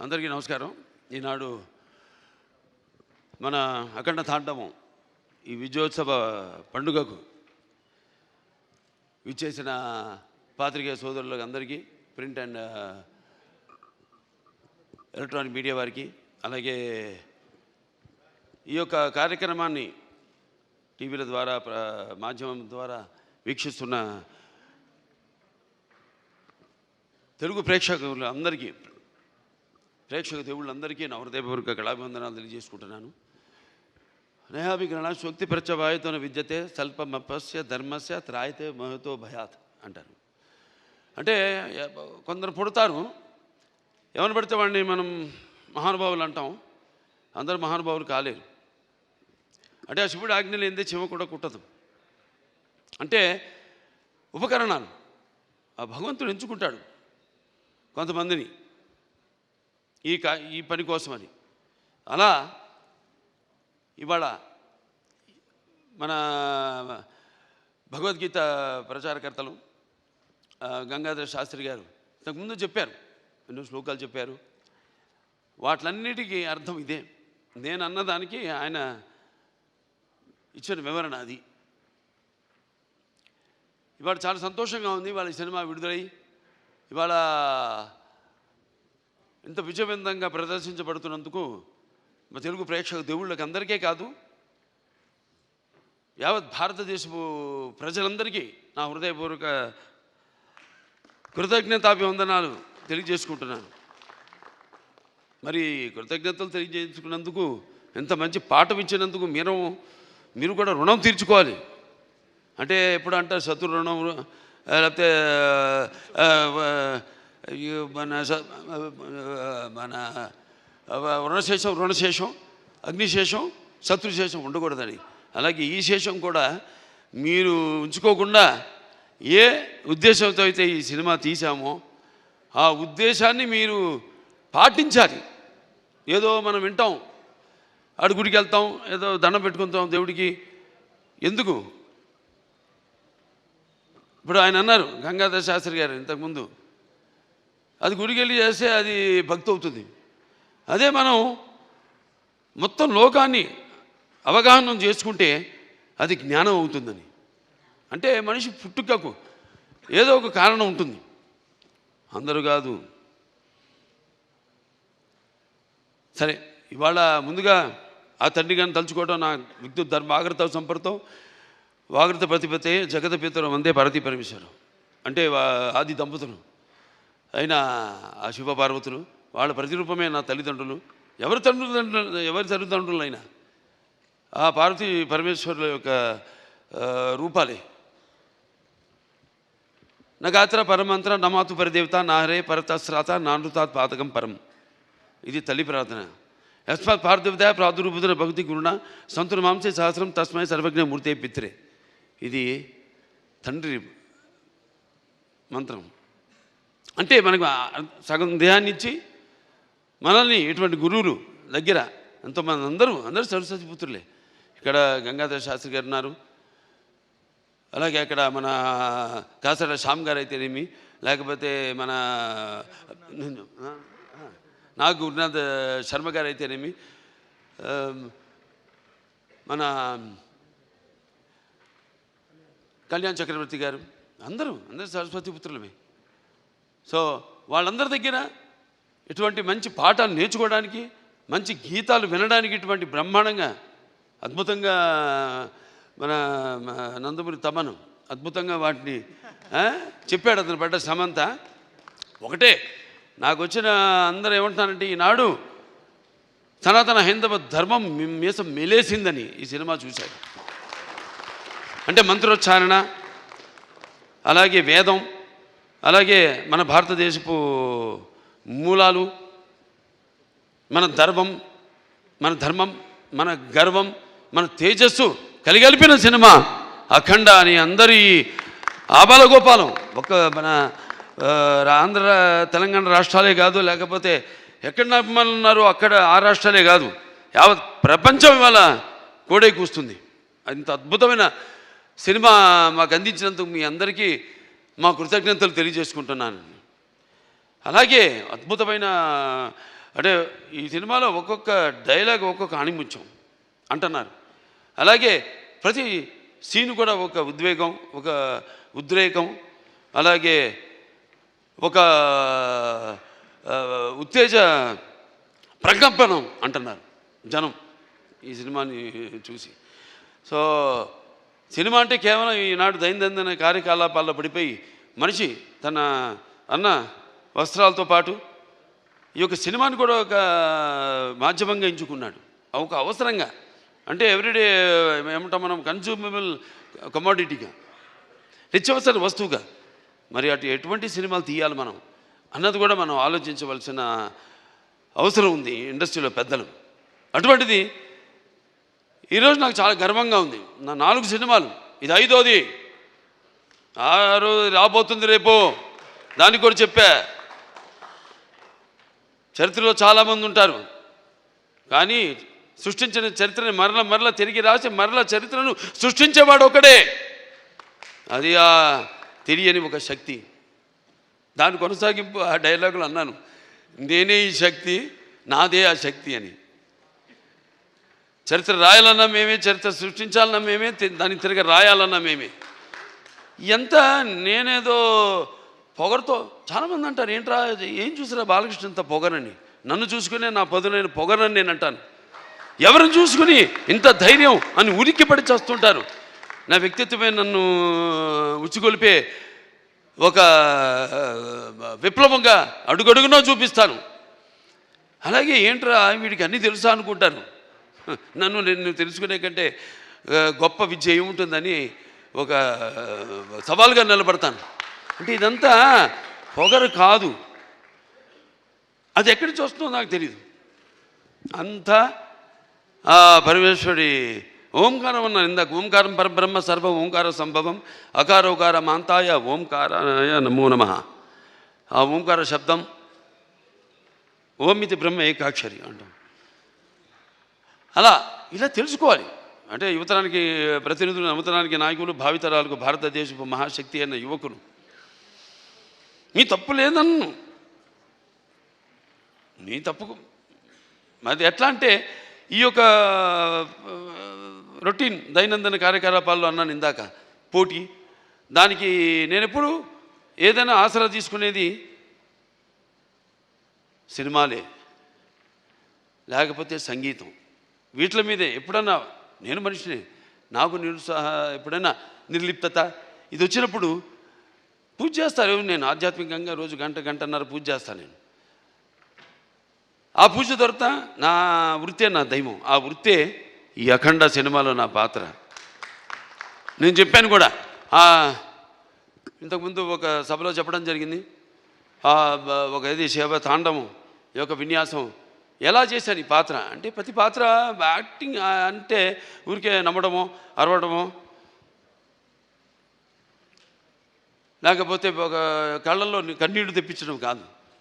అందరికీ నమస్కారం. ఈనాడు మన అఖండ తాండవం ఈ విజయోత్సవ పండుగకు విచ్చేసిన పాత్రికేయ సోదరులకు అందరికీ ప్రింట్ అండ్ ఎలక్ట్రానిక్ మీడియా వారికి అలాగే ఈ యొక్క కార్యక్రమాన్ని టీవీల ద్వారా మాధ్యమం ద్వారా వీక్షిస్తున్న తెలుగు ప్రేక్షకులు అందరికీ ప్రేక్షక దేవుళ్ళందరికీ నా హృదయపూర్వక కళాభివందనాలు తెలియజేసుకుంటున్నాను. నేహాభిగ్రహణ శక్తి ప్రచవాయుతన విద్యతే స్వల్పమపస్య ధర్మస్య త్రాయితే మహతో భయాత్ అంటారు. అంటే కొందరు పుడతారు. ఎవరిని పడితే వాడిని మనం మహానుభావులు అంటాం. అందరూ మహానుభావులు కాలేరు. అంటే ఆ శివుడు ఆజ్ఞలు లేనిదే చెమ కూడా కుట్టదు. అంటే ఉపకరణాలు. ఆ భగవంతుడు ఎంచుకుంటాడు కొంతమందిని. ఈ కా ఈ పని కోసమని. అలా ఇవాళ మన భగవద్గీత ప్రచారకర్తలు గంగాధర శాస్త్రి గారు ఇంతకుముందు చెప్పారు ఎన్నో శ్లోకాలు చెప్పారు. వాటిలన్నిటికీ అర్థం ఇదే. నేను అన్నదానికి ఆయన ఇచ్చిన వివరణ అది. ఇవాళ చాలా సంతోషంగా ఉంది. ఇవాళ సినిమా విడుదలై ఇవాళ ఇంత విజయవంతంగా ప్రదర్శించబడుతున్నందుకు మా తెలుగు ప్రేక్షక దేవుళ్ళకి అందరికీ కాదు యావత్ భారతదేశపు ప్రజలందరికీ నా హృదయపూర్వక కృతజ్ఞతాభివందనాలు తెలియజేసుకుంటున్నాను. మరి కృతజ్ఞతలు తెలియజేసుకున్నందుకు ఎంత మంచి పాఠం ఇచ్చినందుకు మీరు మీరు కూడా రుణం తీర్చుకోవాలి. అంటే ఎప్పుడు అంటారు శత్రు రుణం లేకపోతే మన మన రుణశేషం రుణశేషం అగ్నిశేషం శత్రుశేషం ఉండకూడదని. అలాగే ఈ శేషం కూడా మీరు ఉంచుకోకుండా ఏ ఉద్దేశంతో అయితే ఈ సినిమా తీసామో ఆ ఉద్దేశాన్ని మీరు పాటించాలి. ఏదో మనం వింటాం అడుగుడికి వెళ్తాం ఏదో దండం పెట్టుకుంటాం దేవుడికి. ఎందుకు? ఇప్పుడు ఆయన అన్నారు గంగాధర శాస్త్రి గారు ఇంతకుముందు అది గుడికెళ్ళి చేస్తే అది భక్తి అవుతుంది అదే మనం మొత్తం లోకాన్ని అవగాహన చేసుకుంటే అది జ్ఞానం అవుతుందని. అంటే మనిషి పుట్టుకకు ఏదో ఒక కారణం ఉంటుంది. అందరూ కాదు. సరే ఇవాళ ముందుగా ఆ తండ్రి గారిని తలుచుకోవడం నా విద్యుత్ ధర్మ ఆగ్రత సంపర్తం. వాగ్రత ప్రతిపతే జగత పితరం అందే పరతి పరమేశ్వరం. అంటే ఆది దంపతులు. అయిన ఆ శివపార్వతులు వాళ్ళ ప్రతిరూపమే నా తల్లిదండ్రులు. ఎవరి తండ్రులు ఎవరి తల్లిదండ్రులైనా. ఆ పార్వతీ పరమేశ్వరుల యొక్క రూపాలే. నగాత్ర పరమంత్ర నమాతు పరిదేవత నాహరే పరతశ్రాత నానృతాత్ పాతకం పరం. ఇది తల్లి ప్రార్థన. యస్మాత్ పార్థివత ప్రాదుర్భుతుల భక్తి గురుణ సంతుల మాంసే సహస్రం తస్మై సర్వజ్ఞ మూర్తే పిత్రే. ఇది తండ్రి మంత్రం. అంటే మనకు సగం దేహాన్ని ఇచ్చి మనల్ని ఇటువంటి గురువులు దగ్గర ఎంతోమంది అందరూ అందరూ సరస్వతి పుత్రులే. ఇక్కడ గంగాధర శాస్త్రి గారు ఉన్నారు. అలాగే అక్కడ మన కాసర శ్యామ్ గారు అయితేనేమి లేకపోతే మన నా గురునాథ్ శర్మ గారు అయితేనేమి మన కళ్యాణ్ చక్రవర్తి గారు అందరూ అందరూ సరస్వతి పుత్రులమే. సో వాళ్ళందరి దగ్గర ఇటువంటి మంచి పాఠాలు నేర్చుకోవడానికి మంచి గీతాలు వినడానికి ఇటువంటి బ్రహ్మాండంగా అద్భుతంగా మన నందమూరి తమను అద్భుతంగా వాటిని చెప్పాడు అతను పడ్డ సమంత. ఒకటే నాకు వచ్చిన అందరూ ఏమంటున్నారంటే ఈనాడు సనాతన హైందవ ధర్మం మీ- మీసం మెలేసిందని ఈ సినిమా చూశాడు. అంటే మంత్రోచ్చారణ అలాగే వేదం అలాగే మన భారతదేశపు మూలాలు మన ధర్మం మన ధర్మం మన గర్వం మన తేజస్సు కలిగలిపిన సినిమా అఖండ అని అందరి ఆబాలగోపాలం. ఒక మన ఆంధ్ర తెలంగాణ రాష్ట్రాలే కాదు లేకపోతే ఎక్కడ అభిమానులు ఉన్నారో అక్కడ ఆ రాష్ట్రాలే కాదు. యావత్ ప్రపంచం ఇవాళ కోడే కూస్తుంది. అంత అద్భుతమైన సినిమా మాకు అందించినందుకు మీ అందరికీ మా కృతజ్ఞతలు తెలియజేసుకుంటున్నాను అలాగే అద్భుతమైన అంటే ఈ సినిమాలో ఒక్కొక్క డైలాగ్ ఒక్కొక్క అణిముత్యం అంటున్నారు. అలాగే ప్రతి సీన్ కూడా ఒక ఉద్వేగం ఒక ఉద్రేకం అలాగే ఒక ఉత్తేజ ప్రకంపనం అంటున్నారు జనం ఈ సినిమాని చూసి. సో సినిమా అంటే కేవలం ఈనాడు దైనందిన కార్యకలాపాల్లో పడిపోయి మనిషి తన అన్న వస్త్రాలతో పాటు ఈ యొక్క సినిమాని కూడా ఒక మాధ్యమంగా ఎంచుకున్నాడు. ఒక అవసరంగా. అంటే ఎవ్రీడే ఏమంటాం మనం కన్జ్యూమబుల్ కమోడిటీగా నిత్యవసర వస్తువుగా. మరి అటు ఎటువంటి సినిమాలు తీయాలి మనం? అన్నది కూడా మనం ఆలోచించవలసిన అవసరం ఉంది ఇండస్ట్రీలో పెద్దలు. అటువంటిది ఈరోజు నాకు చాలా గర్వంగా ఉంది. నా నాలుగు సినిమాలు. ఇది ఐదోది. ఆరు రాబోతుంది రేపు. దానికి కూడా చెప్పా. చరిత్రలో చాలామంది ఉంటారు. కానీ సృష్టించిన చరిత్రని మరల మరల తిరిగి రాసి మరల చరిత్రను సృష్టించేవాడు ఒకడే. అది ఆ తెలియని ఒక శక్తి. దాని కొనసాగింపు ఆ డైలాగులు అన్నాను. నేనే ఈ శక్తి నాదే ఆ శక్తి అని. చరిత్ర రాయాలన్నా మేమే చరిత్ర సృష్టించాలన్నా మేమే దాన్ని తిరిగి రాయాలన్నా మేమే. ఎంత నేనేదో పొగరుతో చాలామంది అంటారు ఏంట్రా ఏం చూసిరా బాలకృష్ణ ఇంత పొగరని? నన్ను చూసుకునే నా పదునైన పొగరని నేను అంటాను. ఎవరిని చూసుకుని ఇంత ధైర్యం అని ఉనికి పడి చేస్తుంటారు. నా వ్యక్తిత్వమే నన్ను ఉచ్చిగొలిపే ఒక విప్లవంగా అడుగడుగునో చూపిస్తాను. అలాగే ఏంట్రా వీడికి అన్నీ తెలుసా అనుకుంటాను. నన్ను నేను తెలుసుకునే కంటే గొప్ప విద్య ఏముంటుందని ఒక సవాల్గా నిలబడతాను. అంటే ఇదంతా పొగరు కాదు. అది ఎక్కడి చూస్తుందో నాకు తెలియదు అంతా ఆ పరమేశ్వరుడి ఓంకారం అన్నారు ఇందాక ఓంకారం పరబ్రహ్మ సర్వ ఓంకార సంభవం అకారోకార మాంతాయ ఓంకారాయ నమో నమ. ఆ ఓంకార శబ్దం ఓమితి బ్రహ్మ ఏకాక్షరి అంటాం. అలా ఇలా తెలుసుకోవాలి. అంటే యువతరానికి ప్రతినిధులు నవతరానికి నాయకులు భావితరాలకు భారతదేశపు మహాశక్తి అన్న యువకులు. మీ తప్పు లేదన్ను. నీ తప్పుకు అది ఎట్లా అంటే ఈ యొక్క రొటీన్ దైనందిన కార్యకలాపాల్లో అన్నాను ఇందాక. పోటీ. దానికి నేను ఎప్పుడు ఏదైనా ఆసరా తీసుకునేది సినిమాలే. లేకపోతే సంగీతం. వీటి మీదే ఎప్పుడన్నా నేను మనిషిని నాకు నిరుత్సాహ ఎప్పుడైనా నిర్లిప్తత? ఇది వచ్చినప్పుడు పూజ చేస్తారు నేను ఆధ్యాత్మికంగా రోజు గంట గంటన్నర పూజ చేస్తాను నేను. ఆ పూజ దొరత నా వృత్తే నా దైవం. ఆ వృత్తే ఈ అఖండ సినిమాలో నా పాత్ర. నేను చెప్పాను కూడా. ఆ, ఇంతకుముందు ఒక సభలో చెప్పడం జరిగింది. ఒక ఇది శివ తాండవం ఈ యొక్క విన్యాసం ఎలా చేశాను ఈ పాత్ర? అంటే ప్రతి పాత్ర యాక్టింగ్ అంటే ఊరికే నమ్మడమో అరవడమో లేకపోతే ఒక కళ్ళల్లో కన్నీళ్ళు తెప్పించడం కాదు.